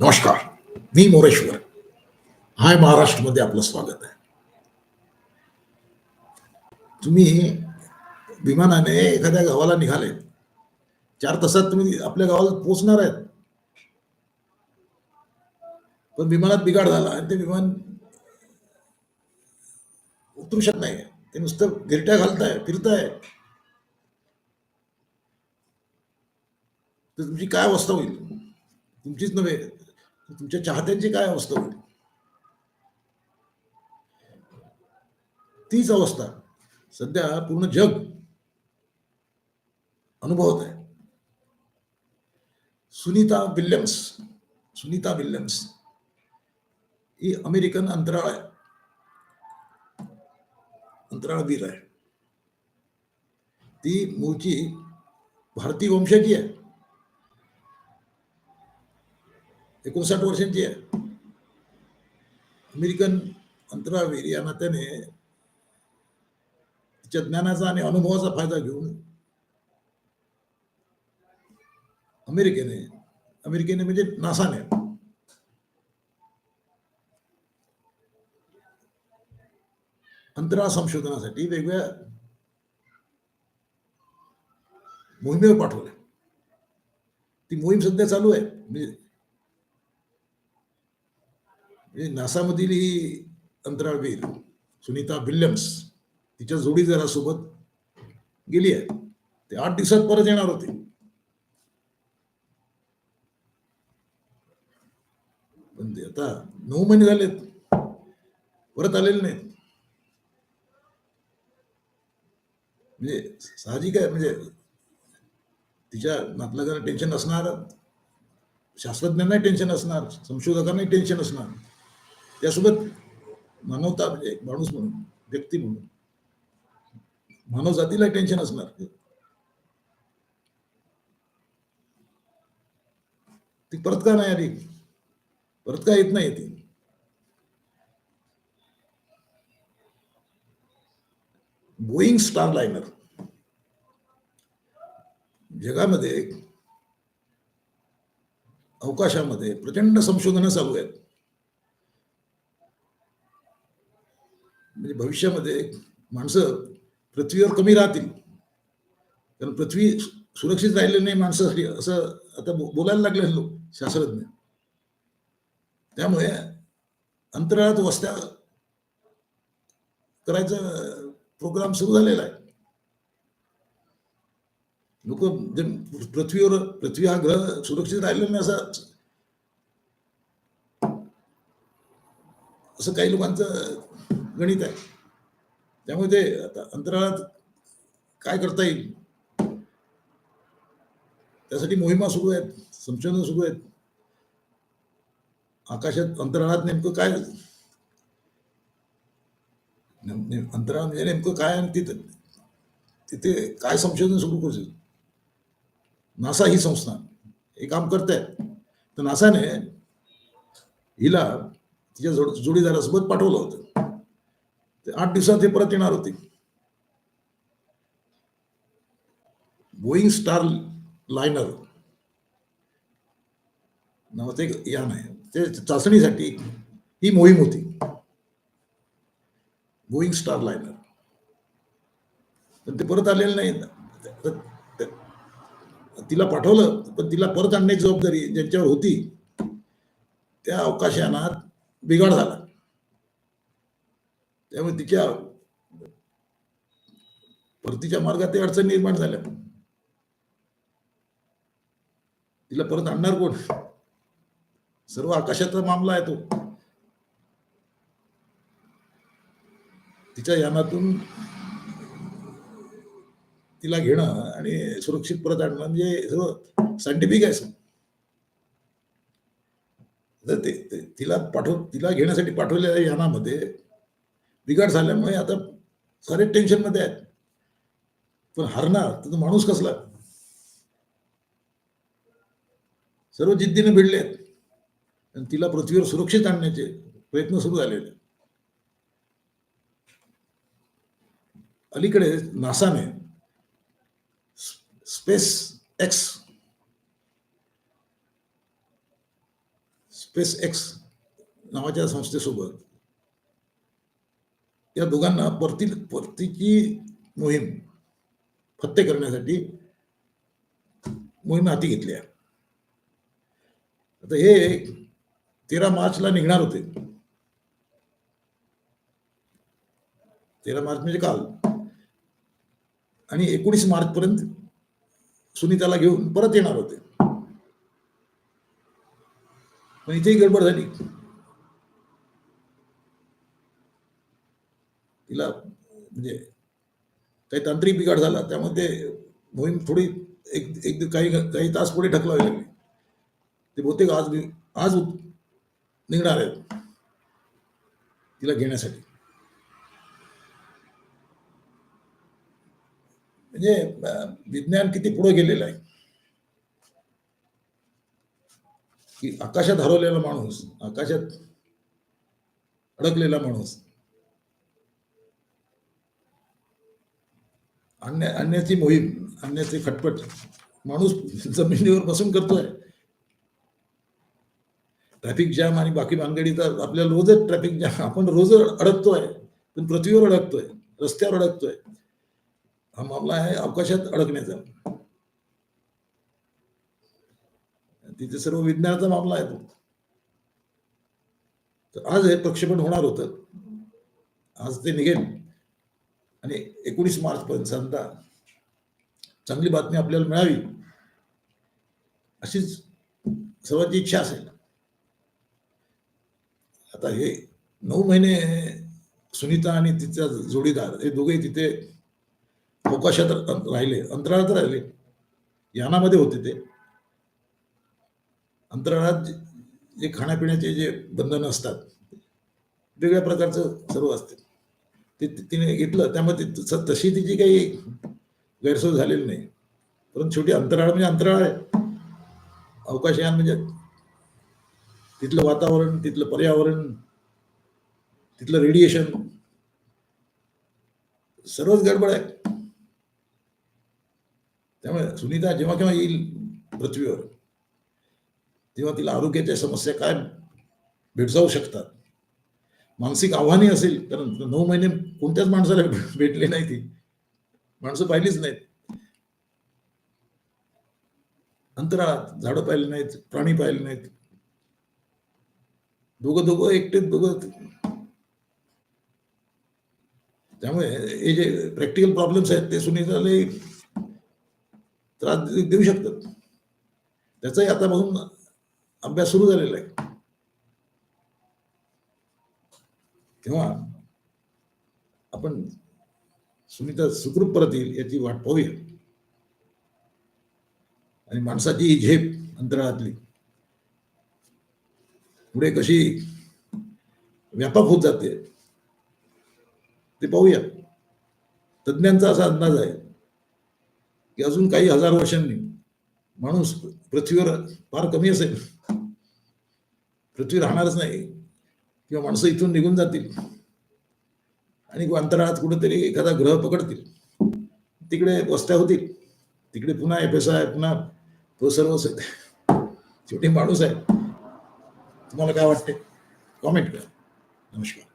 नमस्कार मी मोरेश्वर. हाय महाराष्ट्रमध्ये आपलं स्वागत आहे. तुम्ही विमानाने एखाद्या गावाला निघाले. चार तासात तुम्ही आपल्या गावाला पोहोचणार आहेत. पण विमानात बिघाड झाला आणि ते विमान उतरू शकत नाही. ते नुसतं गिरट्या घालताय फिरताय. तर तुमची काय अवस्था होईल? तुमचीच नव्हे. तुमच्या चाहत्यांची काय अवस्था होती? तीच अवस्था. सध्या पूर्ण जग अनुभवत आहे. सुनीता विल्यम्स सुनीता विल्यम्स ही अमेरिकन अंतराळ आहे. अंतराळवीर आहे. ती मूळची भारतीय वंशाची आहे. एकोणसाठ वर्षांची आहे. अमेरिकन अंतराळवीर या नात्याने तिच्या ज्ञानाचा आणि अनुभवाचा फायदा घेऊन अमेरिकेने अमेरिकेने म्हणजे नासाने अंतराळ संशोधनासाठी वेगवेगळ्या मोहिमेवर पाठवल्या. ती मोहीम सध्या चालू आहे. म्हणजे म्हणजे नासामधील ही अंतराळवीर सुनीता विल्यम्स तिच्या जोडीदारासोबत गेली आहे. ते आठ दिवसात परत येणार होते. पण ते आता नऊ महिने झालेत. परत आलेले नाहीत. म्हणजे साहजिक आहे म्हणजे तिच्या नातलगांना टेन्शन असणार शास्त्रज्ञांनाही टेन्शन असणार संशोधकांनाही टेन्शन असणार. त्यासोबत मानवता म्हणजे एक माणूस म्हणून व्यक्ती म्हणून. मानव जातीला टेन्शन असणार. ती परत का नाही आली? परत का येत नाही ती? बोईंग स्टार लायनर जगामध्ये अवकाशामध्ये प्रचंड संशोधनं चालू आहेत म्हणजे भविष्यामध्ये माणसं पृथ्वीवर कमी राहतील. कारण पृथ्वी सुरक्षित राहिलेली नाही माणसासाठी असं आता बोलायला लागले लोक शास्त्रज्ञ. त्यामुळे अंतराळात वस्त्या करायचा प्रोग्राम सुरू झालेला आहे. लोक पृथ्वीवर पृथ्वी हा ग्रह सुरक्षित राहिलेला नाही असा असं काही लोकांचं गणित आहे. त्यामुळे ते आता अंतराळात काय करता येईल? त्यासाठी मोहिमा सुरू आहेत संशोधन सुरू आहेत. आकाशात अंतराळात नेमकं काय? अंतराळ म्हणजे नेमकं काय आणि तिथं तिथे काय संशोधन सुरू करू नासा ही संस्था हे काम करते तर नासाने हिला तिच्या जोड जोडीदारासोबत पाठवलं होतं. ते आठ दिवसात हे परत येणार होते. बोईंग स्टार लायनर नावाचं एक यान आहे. ते चाचणीसाठी ही मोहीम होती. बोईंग स्टार लायनर पण ते परत आलेलं नाही. तिला पाठवलं पण तिला परत आणण्याची जबाबदारी ज्यांच्यावर होती त्या अवकाशयानात बिघाड झाला. त्यामुळे तिच्या परतीच्या मार्गात ते अडचण निर्माण झाल्या. तिला परत आणणार कोण? सर्व आकाशाचा मामला आहे तो. तिच्या यानातून तिला घेणं आणि सुरक्षित परत आणणं म्हणजे सर्व सायंटिफिक आहे सर. तर ते ते- तिला पाठव तिला घेण्यासाठी पाठवलेल्या यानामध्ये बिघाड झाल्यामुळे आता सारे टेन्शनमध्ये आहेत. पण हरणार तर तो माणूस कसला? सर्व जिद्दीने भिडले आहेत आणि तिला पृथ्वीवर सुरक्षित आणण्याचे प्रयत्न सुरू झालेले. अलीकडे नासाने स्पेस एक्स स्पेस एक्स नावाच्या संस्थेसोबत या दोघांना परती परतीची मोहीम फत्ते करण्यासाठी मोहीम हाती घेतली आहे. आता हे तेरा मार्चला निघणार होते. तेरा मार्च म्हणजे काल. आणि एकोणीस मार्च पर्यंत सुनीताला घेऊन परत येणार होते. पण इथेही गडबड झाली. तिला म्हणजे काही तांत्रिक बिघाड झाला त्यामध्ये मोहीम थोडी एक एक काही काही तास पुढे ढकलावी लागली. ते बहुतेक आज आज निघणार आहेत. तिला घेण्यासाठी. म्हणजे विज्ञान किती पुढे गेलेलं आहे. की आकाशात हरवलेला माणूस आकाशात अडकलेला माणूस आणण्या आणण्याची मोहीम आणण्याची खटपट. माणूस जमिनीवर बसून करतोय. ट्रॅफिक जॅम आणि बाकी भानगडी तर आपल्या रोजच ट्रॅफिक जॅम. आपण रोज अडकतोय पण पृथ्वीवर अडकतोय रस्त्यावर अडकतोय. हा मामला आहे अवकाशात अडकण्याचा. तिथे सर्व विज्ञानाचा मामला आहे तो. तर आज हे प्रक्षेपण होणार होतं. आज ते निघेल. आणि एकोणीस मार्च पर्यंत साधारणतः चांगली बातमी आपल्याला मिळावी अशीच सर्वांची इच्छा असेल. आता हे नऊ महिने सुनीता आणि तिचा जोडीदार हे दोघे तिथे अवकाशात राहिले अंतराळात राहिले. यानामध्ये होते ते. अंतराळात जे- खाण्यापिण्याचे जे बंधन असतात वेगळ्या प्रकारचं सर्व असते. ते तिने घेतलं. त्यामुळे तशी तिची काही गैरसोय झालेली नाही. परंतु शेवटी अंतराळ म्हणजे अंतराळ आहे. अवकाशयान म्हणजे तिथलं वातावरण तिथलं पर्यावरण तिथलं रेडिएशन सर्वच गडबड आहे. त्यामुळे सुनीता जेव्हा केव्हा येईल पृथ्वीवर तेव्हा तिला आरोग्याच्या समस्या काय भेडसावू शकतात? मानसिक आव्हाने असेल कारण नऊ महिने कोणत्याच माणसाला भेटले नाही ती माणसं पाहिलीच नाहीत. अंतराळात झाडं पाहिली नाहीत प्राणी पाहिले नाहीत. दोघं दोघं एकटेच दोघं. त्यामुळे हे जे प्रॅक्टिकल प्रॉब्लेम्स आहेत ते सुनीताला त्रास देऊ शकतात. त्याचाही आता बघून अभ्यास सुरू झालेला आहे. तेव्हा आपण सुनीता सुखरूप परत येईल याची वाट पाहूया. आणि माणसाची ही झेप अंतराळातली. पुढे कशी व्यापक होत जाते ते पाहूया. तज्ज्ञांचा असा अंदाज आहे की अजून काही हजार वर्षांनी माणूस पृथ्वीवर फार कमी असेल. पृथ्वी राहणारच नाही. किंवा माणसं इथून निघून जातील. आणि अंतराळात कुठेतरी एखादा ग्रह पकडतील. तिकडे वस्त्या होतील. तिकडे पुन्हा एफ एस आय पुन्हा तो सर्व आहे शेवटी माणूस आहे. तुम्हाला काय वाटते कॉमेंट करा. नमस्कार.